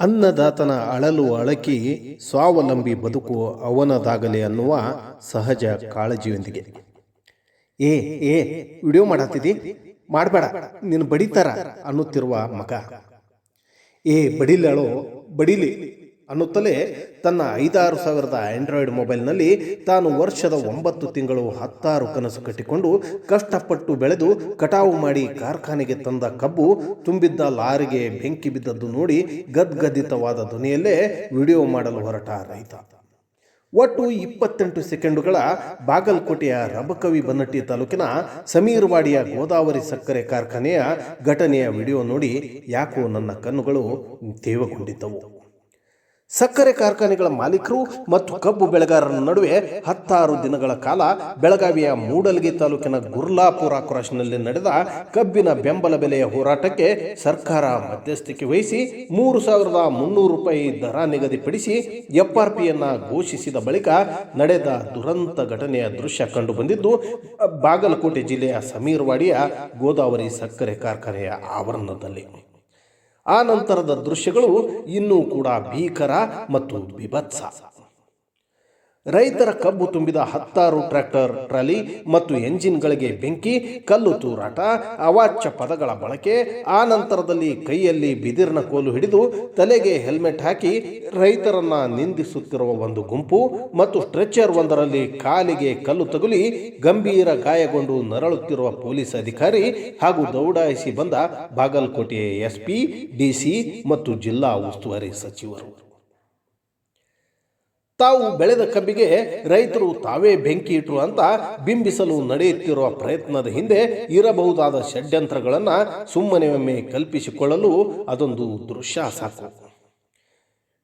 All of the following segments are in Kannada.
ಅನ್ನದಾತನ ಅಳಲು ಅಳಕಿ ಸ್ವಾವಲಂಬಿ ಬದುಕು ಅವನದಾಗಲಿ ಅನ್ನುವ ಸಹಜ ಕಾಳಜಿಯೊಂದಿಗೆ. ಏ ಏ, ವಿಡಿಯೋ ಮಾಡತ್ತಿದಿ ಮಾಡಬೇಡ, ನೀನು ಬಡಿತಾರ ಅನ್ನುತ್ತಿರುವ ಮಗ. ಏ, ಬಡಿಲಳು, ಬಡಿಲಿ. ಅನ್ನುತ್ತಲೇ ತನ್ನ ಐದಾರು ಸಾವಿರದ ಆಂಡ್ರಾಯ್ಡ್ ಮೊಬೈಲ್ನಲ್ಲಿ ತಾನು ವರ್ಷದ ಒಂಬತ್ತು ತಿಂಗಳು ಹತ್ತಾರು ಕನಸು ಕಟ್ಟಿಕೊಂಡು ಕಷ್ಟಪಟ್ಟು ಬೆಳೆದು ಕಟಾವು ಮಾಡಿ ಕಾರ್ಖಾನೆಗೆ ತಂದ ಕಬ್ಬು ತುಂಬಿದ್ದ ಲಾರಿಗೆ ಬೆಂಕಿ ಬಿದ್ದದ್ದು ನೋಡಿ ಗದ್ಗದಿತವಾದ ಧ್ವನಿಯಲ್ಲೇ ವಿಡಿಯೋ ಮಾಡಲು ಹೊರಟ ರೈತ. ಒಟ್ಟು ಇಪ್ಪತ್ತೆಂಟು ಸೆಕೆಂಡುಗಳ ಬಾಗಲಕೋಟೆಯ ರಬಕವಿ ಬನ್ನಟ್ಟಿ ತಾಲೂಕಿನ ಸಮೀರ್ವಾಡಿಯ ಗೋದಾವರಿ ಸಕ್ಕರೆ ಕಾರ್ಖಾನೆಯ ಘಟನೆಯ ವಿಡಿಯೋ ನೋಡಿ ಯಾಕೋ ನನ್ನ ಕಣ್ಣುಗಳು ತೇವಗೊಂಡಿದ್ದವು. ಸಕ್ಕರೆ ಕಾರ್ಖಾನೆಗಳ ಮಾಲೀಕರು ಮತ್ತು ಕಬ್ಬು ಬೆಳೆಗಾರರ ನಡುವೆ ಹತ್ತಾರು ದಿನಗಳ ಕಾಲ ಬೆಳಗಾವಿಯ ಮೂಡಲಗಿ ತಾಲೂಕಿನ ಗುರ್ಲಾಪುರ ಕ್ರಾಸ್ನಲ್ಲಿ ನಡೆದ ಕಬ್ಬಿನ ಬೆಂಬಲ ಬೆಲೆಯ ಹೋರಾಟಕ್ಕೆ ಸರ್ಕಾರ ಮಧ್ಯಸ್ಥಿಕೆ ವಹಿಸಿ ಮೂರು ಸಾವಿರದ ಮುನ್ನೂರು ರೂಪಾಯಿ ದರ ನಿಗದಿಪಡಿಸಿ ಎಫ್ಆರ್ಪಿಯನ್ನ ಘೋಷಿಸಿದ ಬಳಿಕ ನಡೆದ ದುರಂತ ಘಟನೆಯ ದೃಶ್ಯ ಕಂಡುಬಂದಿದ್ದು, ಬಾಗಲಕೋಟೆ ಜಿಲ್ಲೆಯ ಸಮೀರ್ವಾಡಿಯ ಗೋದಾವರಿ ಸಕ್ಕರೆ ಕಾರ್ಖಾನೆಯ ಆವರಣದಲ್ಲಿ. ಆ ನಂತರದ ದೃಶ್ಯಗಳು ಇನ್ನೂ ಕೂಡ ಭೀಕರ ಮತ್ತು ಬಿಭತ್ಸ. ರೈತರ ಕಬ್ಬು ತುಂಬಿದ ಹತ್ತಾರು ಟ್ರ್ಯಾಕ್ಟರ್ ಟ್ರಾಲಿ ಮತ್ತು ಎಂಜಿನ್ಗಳಿಗೆ ಬೆಂಕಿ, ಕಲ್ಲು ತೂರಾಟ, ಅವಾಚ್ಯ ಪದಗಳ ಬಳಕೆ, ಆ ನಂತರದಲ್ಲಿ ಕೈಯಲ್ಲಿ ಬಿದಿರಿನ ಕೋಲು ಹಿಡಿದು ತಲೆಗೆ ಹೆಲ್ಮೆಟ್ ಹಾಕಿ ರೈತರನ್ನ ನಿಂದಿಸುತ್ತಿರುವ ಒಂದು ಗುಂಪು ಮತ್ತು ಸ್ಟ್ರೆಚರ್ ಒಂದರಲ್ಲಿ ಕಾಲಿಗೆ ಕಲ್ಲು ತಗುಲಿ ಗಂಭೀರ ಗಾಯಗೊಂಡು ನರಳುತ್ತಿರುವ ಪೊಲೀಸ್ ಅಧಿಕಾರಿ ಹಾಗೂ ದೌಡಾಯಿಸಿ ಬಂದ ಬಾಗಲಕೋಟೆ ಎಸ್ಪಿ, ಡಿಸಿ ಮತ್ತು ಜಿಲ್ಲಾ ಉಸ್ತುವಾರಿ ಸಚಿವರು. ತಾವು ಬೆಳೆದ ಕಬ್ಬಿಗೆ ರೈತರು ತಾವೇ ಬೆಂಕಿ ಇಟ್ಟರು ಅಂತ ಬಿಂಬಿಸಲು ನಡೆಯುತ್ತಿರುವ ಪ್ರಯತ್ನದ ಹಿಂದೆ ಇರಬಹುದಾದ ಷಡ್ಯಂತ್ರಗಳನ್ನು ಸುಮ್ಮನೆ ಒಮ್ಮೆ ಕಲ್ಪಿಸಿಕೊಳ್ಳಲು ಅದೊಂದು ದೃಶ್ಯ ಸಾಕು.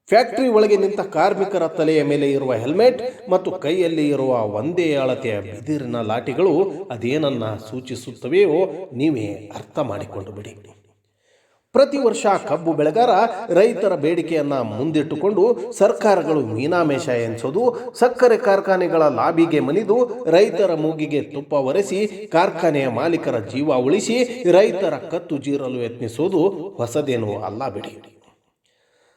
ಫ್ಯಾಕ್ಟರಿ ಒಳಗೆ ನಿಂತ ಕಾರ್ಮಿಕರ ತಲೆಯ ಮೇಲೆ ಇರುವ ಹೆಲ್ಮೆಟ್ ಮತ್ತು ಕೈಯಲ್ಲಿ ಇರುವ ಒಂದೇ ಅಳತೆಯ ಬಿದಿರಿನ ಲಾಠಿಗಳು ಅದೇನನ್ನ ಸೂಚಿಸುತ್ತವೆಯೋ ನೀವೇ ಅರ್ಥ ಮಾಡಿಕೊಂಡು ಬಿಡಿ. ಪ್ರತಿ ವರ್ಷ ಕಬ್ಬು ಬೆಳೆಗಾರ ರೈತರ ಬೇಡಿಕೆಯನ್ನ ಮುಂದಿಟ್ಟುಕೊಂಡು ಸರ್ಕಾರಗಳು ಮೀನಾಮೇಷ ಎನಿಸೋದು, ಸಕ್ಕರೆ ಕಾರ್ಖಾನೆಗಳ ಲಾಬಿಗೆ ಮನಿದು ರೈತರ ಮೂಗಿಗೆ ತುಪ್ಪ ಒರೆಸಿ ಕಾರ್ಖಾನೆಯ ಮಾಲೀಕರ ಜೀವ ಉಳಿಸಿ ರೈತರ ಕತ್ತು ಜೀರಲು ಯತ್ನಿಸೋದು ಹೊಸದೇನೂ ಅಲ್ಲ ಬಿಡಿ.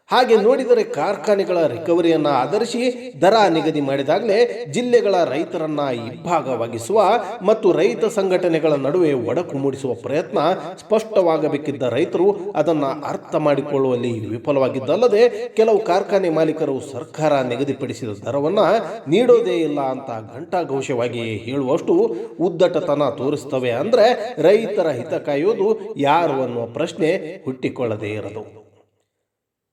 ಹಾಗೆ ನೋಡಿದರೆ ಕಾರ್ಖಾನೆಗಳ ರಿಕವರಿಯನ್ನ ಆಧರಿಸಿ ದರ ನಿಗದಿ ಮಾಡಿದಾಗಲೇ ಜಿಲ್ಲೆಗಳ ರೈತರನ್ನ ಇಬ್ಬಾಗವಾಗಿಸುವ ಮತ್ತು ರೈತ ಸಂಘಟನೆಗಳ ನಡುವೆ ಒಡಕು ಮೂಡಿಸುವ ಪ್ರಯತ್ನ ಸ್ಪಷ್ಟವಾಗಬೇಕಿದ್ದ ರೈತರು ಅದನ್ನು ಅರ್ಥ ಮಾಡಿಕೊಳ್ಳುವಲ್ಲಿ ವಿಫಲವಾಗಿದ್ದಲ್ಲದೆ ಕೆಲವು ಕಾರ್ಖಾನೆ ಮಾಲೀಕರು ಸರ್ಕಾರ ನಿಗದಿಪಡಿಸಿದ ದರವನ್ನ ನೀಡೋದೇ ಇಲ್ಲ ಅಂತ ಘಂಟಾಘೋಷವಾಗಿ ಹೇಳುವಷ್ಟು ಉದ್ದಟತನ ತೋರಿಸ್ತವೆ ಅಂದ್ರೆ ರೈತರ ಹಿತ ಕಾಯೋದು ಯಾರು ಅನ್ನುವ ಪ್ರಶ್ನೆ ಹುಟ್ಟಿಕೊಳ್ಳದೇ ಇರದು.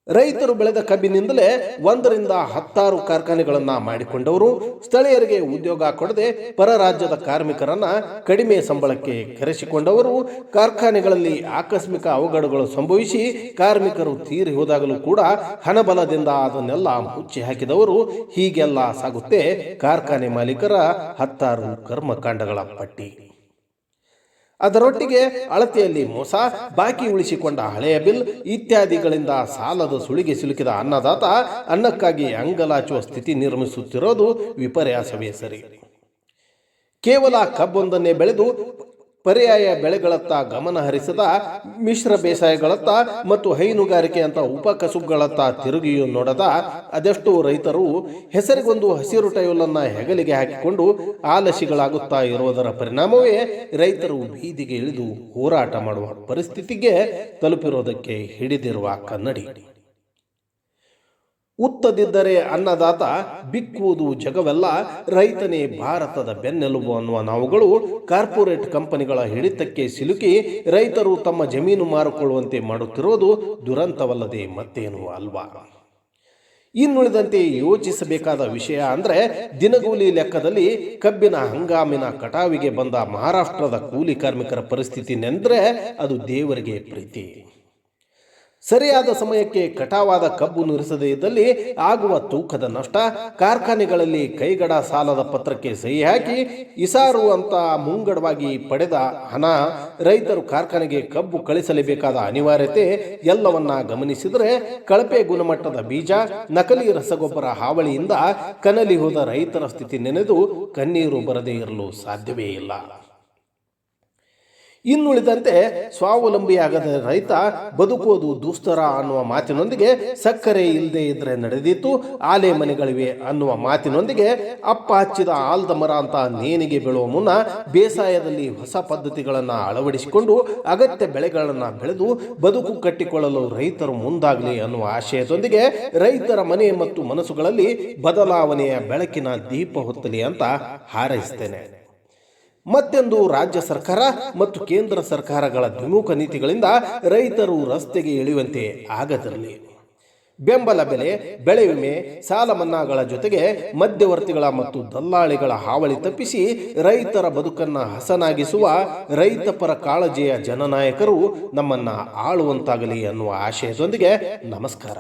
ರೈತರು ಬೆಳೆದ ಕಬ್ಬಿನಿಂದಲೇ ಒಂದರಿಂದ ಹತ್ತಾರು ಕಾರ್ಖಾನೆಗಳನ್ನ ಮಾಡಿಕೊಂಡವರು. ಸ್ಥಳೀಯರಿಗೆ ಉದ್ಯೋಗ ಕೊಡದೆ ಪರ ರಾಜ್ಯದ ಕಾರ್ಮಿಕರನ್ನ ಕಡಿಮೆ ಸಂಬಳಕ್ಕೆ ಕರೆಸಿಕೊಂಡವರು. ಕಾರ್ಖಾನೆಗಳಲ್ಲಿ ಆಕಸ್ಮಿಕ ಅವಘಡಗಳು ಸಂಭವಿಸಿ ಕಾರ್ಮಿಕರು ತೀರಿ ಹೋದಾಗಲೂ ಕೂಡ ಹಣಬಲದಿಂದ ಅದನ್ನೆಲ್ಲ ಮುಚ್ಚಿ ಹಾಕಿದವರು. ಹೀಗೆಲ್ಲ ಸಾಗುತ್ತೆ ಕಾರ್ಖಾನೆ ಮಾಲೀಕರ ಹತ್ತಾರು ಕರ್ಮಕಾಂಡಗಳ ಪಟ್ಟಿ. ಅದರೊಟ್ಟಿಗೆ ಅಳತೆಯಲ್ಲಿ ಮೋಸ, ಬಾಕಿ ಉಳಿಸಿಕೊಂಡ ಹಳೆಯ ಬಿಲ್ ಇತ್ಯಾದಿಗಳಿಂದ ಸಾಲದ ಸುಳಿಗೆ ಸಿಲುಕಿದ ಅನ್ನದಾತ ಅನ್ನಕ್ಕಾಗಿ ಅಂಗಲಾಚುವ ಸ್ಥಿತಿ ನಿರ್ಮಿಸುತ್ತಿರೋದು ವಿಪರ್ಯಾಸವೇ ಸರಿ. ಕೇವಲ ಕಬ್ಬೊಂದನ್ನೇ ಬೆಳೆದು ಪರ್ಯಾಯ ಬೆಳೆಗಳತ್ತ ಗಮನ ಹರಿಸದ ಮಿಶ್ರ ಬೇಸಾಯಗಳತ್ತ ಮತ್ತು ಹೈನುಗಾರಿಕೆ ಅಂತ ಉಪಕಸುಬುಗಳತ್ತ ತಿರುಗಿಯೂ ನೋಡದ ಅದೆಷ್ಟೋ ರೈತರು ಹೆಸರಿಗೊಂದು ಹಸಿರು ಟೈಲನ್ನು ಹೆಗಲಿಗೆ ಹಾಕಿಕೊಂಡು ಆಲಸಿಗಳಾಗುತ್ತಾ ಇರುವುದರ ಪರಿಣಾಮವೇ ರೈತರು ಬೀದಿಗೆ ಇಳಿದು ಹೋರಾಟ ಮಾಡುವ ಪರಿಸ್ಥಿತಿಗೆ ತಲುಪಿರುವುದಕ್ಕೆ ಹಿಡಿದಿರುವ ಕನ್ನಡಿ. ಉತ್ತದಿದ್ದರೆ ಅನ್ನದಾತ ಬಿಕ್ಕುವುದು ಜಗವೆಲ್ಲ ರೈತನೇ ಭಾರತದ ಬೆನ್ನೆಲುಬು ಅನ್ನುವ ನಾವುಗಳು ಕಾರ್ಪೊರೇಟ್ ಕಂಪನಿಗಳ ಹಿಡಿತಕ್ಕೆ ಸಿಲುಕಿ ರೈತರು ತಮ್ಮ ಜಮೀನು ಮಾರಿಕೊಳ್ಳುವಂತೆ ಮಾಡುತ್ತಿರುವುದು ದುರಂತವಲ್ಲದೆ ಮತ್ತೇನು ಅಲ್ವಾ? ಇನ್ನುಳಿದಂತೆ ಯೋಚಿಸಬೇಕಾದ ವಿಷಯ ಅಂದರೆ ದಿನಗೂಲಿ ಲೆಕ್ಕದಲ್ಲಿ ಕಬ್ಬಿನ ಹಂಗಾಮಿನ ಕಟಾವಿಗೆ ಬಂದ ಮಹಾರಾಷ್ಟ್ರದ ಕೂಲಿ ಕಾರ್ಮಿಕರ ಪರಿಸ್ಥಿತಿ ನೆಂದರೆ ಅದು ದೇವರಿಗೆ ಪ್ರೀತಿ. ಸರಿಯಾದ ಸಮಯಕ್ಕೆ ಕಟಾವಾದ ಕಬ್ಬು ನುರಿಸದೇ ಇದ್ದಲ್ಲಿ ಆಗುವ ತೂಕದ ನಷ್ಟ ಕಾರ್ಖಾನೆಗಳಲ್ಲಿ ಕೈಗಡ ಸಾಲದ ಪತ್ರಕ್ಕೆ ಸಹಿ ಹಾಕಿ ಇಸಾರು ಅಂತ ಮುಂಗಡವಾಗಿ ಪಡೆದ ಹಣ ರೈತರು ಕಾರ್ಖಾನೆಗೆ ಕಬ್ಬು ಕಳಿಸಲೇಬೇಕಾದ ಅನಿವಾರ್ಯತೆ ಎಲ್ಲವನ್ನ ಗಮನಿಸಿದರೆ ಕಳಪೆ ಗುಣಮಟ್ಟದ ಬೀಜ, ನಕಲಿ ರಸಗೊಬ್ಬರ ಹಾವಳಿಯಿಂದ ಕನಲಿ ಹೋದ ರೈತರ ಸ್ಥಿತಿ ನೆನೆದು ಕಣ್ಣೀರು ಬರದೇ ಇರಲು ಸಾಧ್ಯವೇ ಇಲ್ಲ. ಇನ್ನುಳಿದಂತೆ ಸ್ವಾವಲಂಬಿಯಾಗದ ರೈತ ಬದುಕೋದು ದುಸ್ತರ ಅನ್ನುವ ಮಾತಿನೊಂದಿಗೆ ಸಕ್ಕರೆ ಇಲ್ಲದೆ ಇದ್ರೆ ನಡೆದಿತ್ತು ಆಲೆ ಮನೆಗಳಿವೆ ಅನ್ನುವ ಮಾತಿನೊಂದಿಗೆ ಅಪ್ಪ ಹಚ್ಚಿದ ಆಲ್ದ ಮರ ಅಂತ ನೇಣಿಗೆ ಬೀಳುವ ಮುನ್ನ ಬೇಸಾಯದಲ್ಲಿ ಹೊಸ ಪದ್ಧತಿಗಳನ್ನು ಅಳವಡಿಸಿಕೊಂಡು ಅಗತ್ಯ ಬೆಳೆಗಳನ್ನು ಬೆಳೆದು ಬದುಕು ಕಟ್ಟಿಕೊಳ್ಳಲು ರೈತರು ಮುಂದಾಗಲಿ ಅನ್ನುವ ಆಶಯದೊಂದಿಗೆ ರೈತರ ಮನೆ ಮತ್ತು ಮನಸ್ಸುಗಳಲ್ಲಿ ಬದಲಾವಣೆಯ ಬೆಳಕಿನ ದೀಪ ಹೊತ್ತಲಿ ಅಂತ ಹಾರೈಸ್ತೇನೆ. ಮತ್ತೊಂದು ರಾಜ್ಯ ಸರ್ಕಾರ ಮತ್ತು ಕೇಂದ್ರ ಸರ್ಕಾರಗಳ ದ್ವಿಮುಖ ನೀತಿಗಳಿಂದ ರೈತರು ರಸ್ತೆಗೆ ಇಳಿಯುವಂತೆ ಆಗದಿರಲಿ. ಬೆಂಬಲ ಬೆಲೆ, ಬೆಳೆ ವಿಮೆ, ಸಾಲ ಮನ್ನಾಗಳ ಜೊತೆಗೆ ಮಧ್ಯವರ್ತಿಗಳ ಮತ್ತು ದಲ್ಲಾಳಿಗಳ ಹಾವಳಿ ತಪ್ಪಿಸಿ ರೈತರ ಬದುಕನ್ನ ಹಸನಾಗಿಸುವ ರೈತಪರ ಕಾಳಜಿಯ ಜನನಾಯಕರು ನಮ್ಮನ್ನ ಆಳುವಂತಾಗಲಿ ಅನ್ನುವ ಆಶಯದೊಂದಿಗೆ ನಮಸ್ಕಾರ.